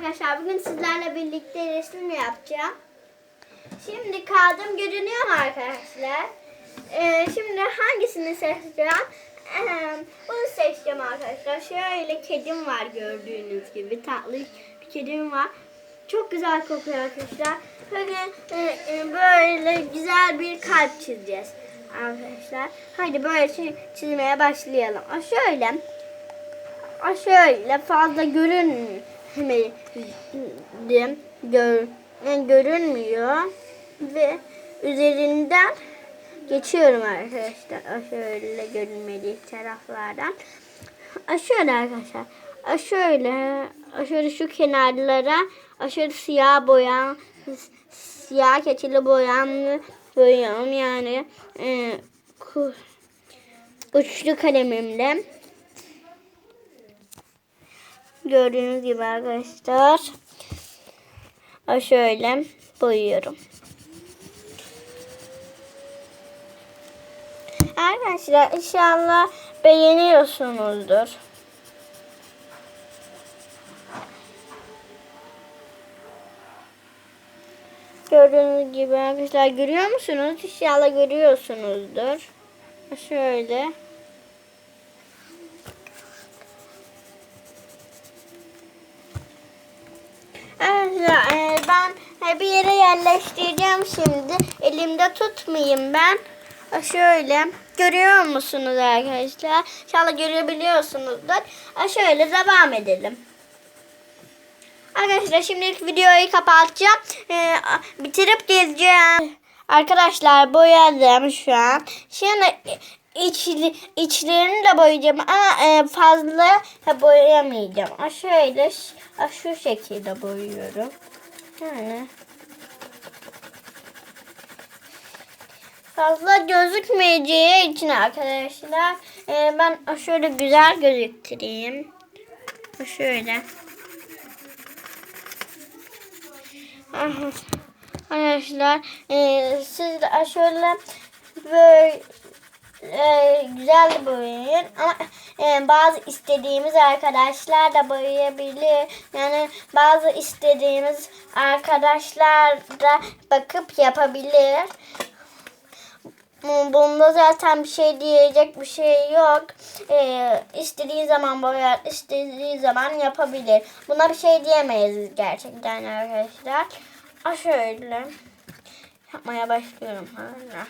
Arkadaşlar bugün sizlerle birlikte resim yapacağım. Şimdi kağıdım görünüyor mu arkadaşlar? Ee, şimdi hangisini seçeceğim? Ee, bunu seçeceğim arkadaşlar. Şöyle kedim var gördüğünüz gibi. Tatlı bir kedim var. Çok güzel kokuyor arkadaşlar. Böyle, e, e, böyle güzel bir kalp çizeceğiz arkadaşlar. Hadi böyle çi- çizmeye başlayalım. Aa, şöyle. Şöyle fazla görünmedim. Gör, görünmüyor. Ve üzerinden geçiyorum arkadaşlar. Şöyle görünmediği taraflardan. Şöyle arkadaşlar. Şöyle. Şöyle şu kenarlara aşırı siyah boyan siyah keçili boyamlı boyuyorum yani e, uçlu kalemimle gördüğünüz gibi arkadaşlar şöyle boyuyorum. Arkadaşlar inşallah beğeniyorsunuzdur. Gördüğünüz gibi arkadaşlar görüyor musunuz? İnşallah görüyorsunuzdur. Şöyle. Arkadaşlar e, ben bir yere yerleştireceğim şimdi. Elimde tutmayayım ben. Şöyle görüyor musunuz arkadaşlar? İnşallah görebiliyorsunuzdur. Şöyle devam edelim. Arkadaşlar şimdilik videoyu kapatacağım. Ee, bitirip geleceğim. Arkadaşlar boyadım şu an. Şimdi içli, içlerini de boyayacağım ama e, fazla boyayamayacağım. Şöyle şu şekilde boyuyorum. Yani fazla gözükmeyeceği için arkadaşlar e, ben şöyle güzel gözüktüreyim. Şöyle. Arkadaşlar e, siz de şöyle böyle e, güzel boyayın ama e, bazı istediğimiz arkadaşlar da boyayabilir. Yani bazı istediğimiz arkadaşlar da bakıp yapabilir. Bunda zaten bir şey diyecek bir şey yok. Ee, istediği zaman boyar, istediği zaman yapabilir. Buna bir şey diyemeyiz gerçekten arkadaşlar. Aa, şöyle yapmaya başlıyorum hala.